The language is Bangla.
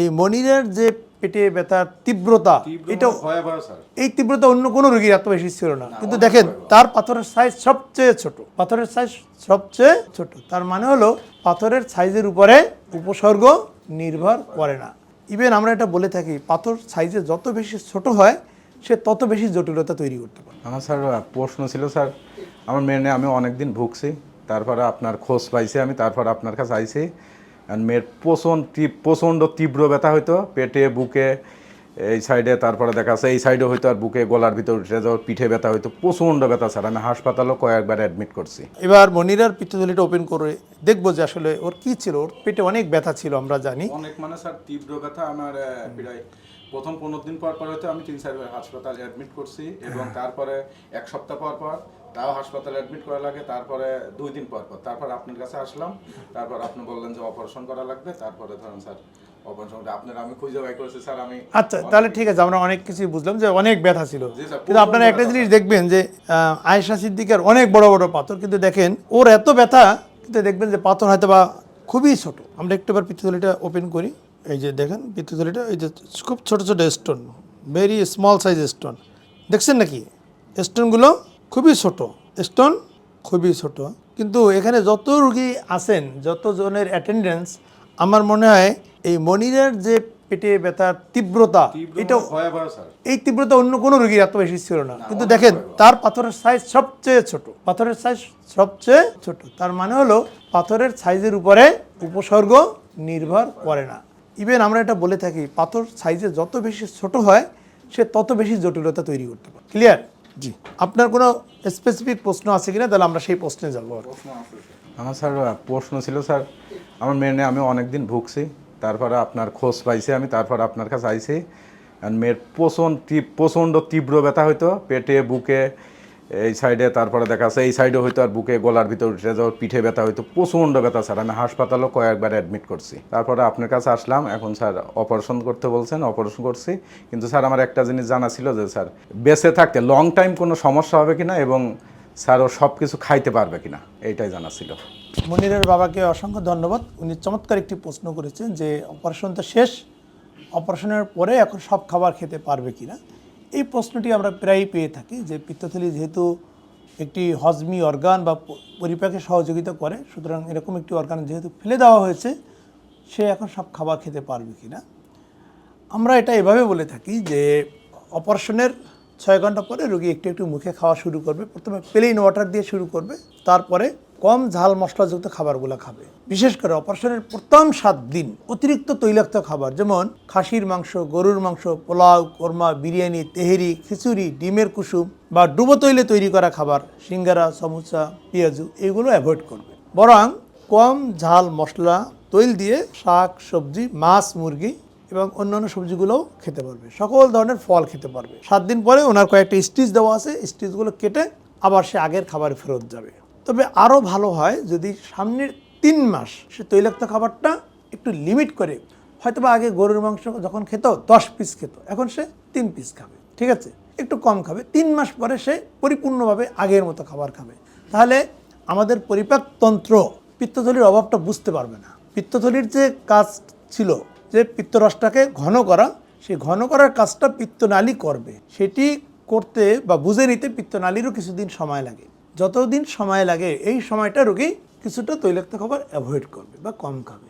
এই মনিরের যে পেটে ব্যথার তীব্রতা এটা এই তীব্রতা অন্য কোনো রোগীর এত বেশি ছিল না। কিন্তু দেখেন তার পাথরের সাইজ সবচেয়ে ছোট পাথরের সাইজ সবচেয়ে ছোট। তার মানে হলো পাথরের সাইজের উপরে উপসর্গ নির্ভর করে না। ইভেন আমরা এটা বলে থাকি পাথর সাইজে যত বেশি ছোট হয় সে তত বেশি জটিলতা তৈরি করতে পারে। আমার স্যার প্রশ্ন ছিল স্যার আমার মেনে আমি অনেক দিন ভুগছি তারপরে আপনার খোঁজ পাইছি আমি তারপরে আপনার কাছে আইছি। মেয়ের প্রচণ্ড প্রচণ্ড তীব্র ব্যথা হইতো পেটে বুকে এই সাইডে তারপরে দেখা যাচ্ছে এই সাইডে হইতো আর বুকে গলার ভিতর উঠে যাওয়ার পিঠে ব্যথা হইতো প্রচণ্ড ব্যথা স্যার আমি হাসপাতালেও কয়েকবার অ্যাডমিট করছি। এবার মনিরার পিত্তথলিটা ওপেন করে দেখব যে আসলে ওর কি ছিল ওর পেটে অনেক ব্যথা ছিল আমরা জানি। অনেক মানে স্যার তীব্র ব্যথা আমার প্রায় প্রথম পনেরো দিন পর পর হয়তো আমি তিন চারবার হাসপাতালে অ্যাডমিট করছি এবং তারপরে এক সপ্তাহ পর পর তাও হাসপাতালে অ্যাডমিট করা লাগে তারপরে দুই দিন পর পর। তারপর আপনার কাছে আসলাম তারপর আপনি বললেন যে অপারেশন করা লাগবে তারপরে ধরেন স্যার আচ্ছা তাহলে ঠিক আছে আমরা অনেক কিছু বুঝলাম যে অনেক ব্যথা ছিল। কিন্তু আপনারা একটা জিনিস দেখবেন যে আয়েশা সিদ্দিকের অনেক বড় বড় পাথর কিন্তু দেখেন ওর এত ব্যথা কিন্তু দেখবেন যে পাথর হয়তো বা খুবই ছোট। আমরা একটু এবার পিত্তথলিটা ওপেন করি। এই যে দেখেন পিত্তথলিটা এই যে খুব ছোট ছোট stone very small size stone দেখছেন নাকি? স্টোনগুলো খুবই ছোট। স্টোন খুবই ছোট। কিন্তু এখানে যত রুগী আছেন যত জনের অ্যাটেন্ডেন্স আমার মনে হয় এই মনিরের যে পেটে ব্যথার তীব্রতা এটা এই তীব্রতা অন্য কোনো রোগীর এত বেশি ছিল না। কিন্তু দেখেন তার পাথরের সাইজ সবচেয়ে ছোট পাথরের সাইজ সবচেয়ে ছোট। তার মানে হলো পাথরের সাইজের উপরে উপসর্গ নির্ভর করে না। ইভেন আমরা এটা বলে থাকি পাথর সাইজে যত বেশি ছোট হয় সে তত বেশি জটিলতা তৈরি করতে পারে। ক্লিয়ার জি। আপনার কোনো স্পেসিফিক প্রশ্ন আছে কিনা? তাহলে আমরা সেই প্রশ্নে যাব। আর আমার স্যার প্রশ্ন ছিল স্যার। আমার মেনে আমি অনেক দিন ভুগছি। তারপরে আপনার খোঁজ পাইছে, আমি তারপর আপনার কাছে আইছি। আর মেয়ের প্রচণ্ড প্রচণ্ড তীব্র ব্যথা হইতো, পেটে, বুকে, এই সাইডে তারপরে দেখা যাচ্ছে, এই সাইডে হইতো আর বুকে, গলার ভিতর উঠে যাওয়ার পিঠে ব্যথা হইতো, প্রচণ্ড ব্যথা স্যার। আমি হাসপাতালেও কয়েকবার অ্যাডমিট করছি। তারপরে আপনার কাছে আসলাম, এখন স্যার অপারেশন করতে বলছেন অপারেশন করছি। কিন্তু স্যার, আমার একটা জিনিস জানা ছিল যে স্যার, বেঁচে থাকতে লং টাইম কোনো সমস্যা হবে কিনা এবং স্যার ও সব কিছু খাইতে পারবে কিনা, এইটাই জানা ছিল। মনিরের বাবাকে অসংখ্য ধন্যবাদ। উনি চমৎকার একটি প্রশ্ন করেছেন যে অপারেশন তো শেষ, অপারেশনের পরে এখন সব খাবার খেতে পারবে কিনা? এই প্রশ্নটি আমরা প্রায়ই পেয়ে থাকি যে, পিত্তথলি যেহেতু একটি হজমি অর্গান বা পরিপাকে সহযোগিতা করে, সুতরাং এরকম একটি অর্গান যেহেতু ফেলে দেওয়া হয়েছে, সে এখন সব খাবার খেতে পারবে কি না আমরা এটা এভাবে বলে থাকি যে, অপারেশনের ছয় ঘণ্টা পরে রোগী একটু একটু মুখে খাওয়া শুরু করবে। প্রথমে প্লেন ওয়াটার দিয়ে শুরু করবে, তারপরে কম ঝাল মশলাযুক্ত খাবারগুলো খাবে। বিশেষ করে অপারেশনের প্রথম সাত দিন অতিরিক্ত তৈলাক্ত খাবার, যেমন খাসির মাংস, গরুর মাংস, পোলাও, কোরমা, বিরিয়ানি, তেহেরি, খিচুড়ি, ডিমের কুসুম বা ডুবো তৈলে তৈরি করা খাবার, সিঙ্গারা, সমুচা, পেঁয়াজু, এগুলো অ্যাভয়েড করবে। বরং কম ঝাল মশলা, তৈল দিয়ে শাক, সবজি, মাছ, মুরগি এবং অন্যান্য সবজিগুলোও খেতে পারবে। সকল ধরনের ফল খেতে পারবে। সাত দিন পরে ওনার কয়েকটা স্টিচ দেওয়া আছে। স্টিচগুলো কেটে আবার সে আগের খাবারে ফেরত যাবে। তবে আরও ভালো হয় যদি সামনের তিন মাস সে তৈলাক্ত খাবারটা একটু লিমিট করে হয়তো বা আগে গরুর মাংস যখন খেত, দশ পিস খেত, এখন সে তিন পিস খাবে, ঠিক আছে? একটু কম খাবে, তিন মাস পরে সে পরিপূর্ণভাবে আগের মতো খাবার খাবে। তাহলে আমাদের পরিপাকতন্ত্র পিত্তথলির অভাবটা বুঝতে পারবে না। পিত্তথলির যে কাজ ছিল, যে পিত্তরসটাকে ঘন করা সেই ঘন করার কাজটা পিত্তনালী করবে। সেটি করতে বা বুঝে নিতে পিত্তনালীরও কিছুদিন সময় লাগে। যতদিন সময় লাগে এই সময়টা রোগী কিছুটা তৈলাক্ত খাবার অ্যাভয়েড করবে বা কম খাবে।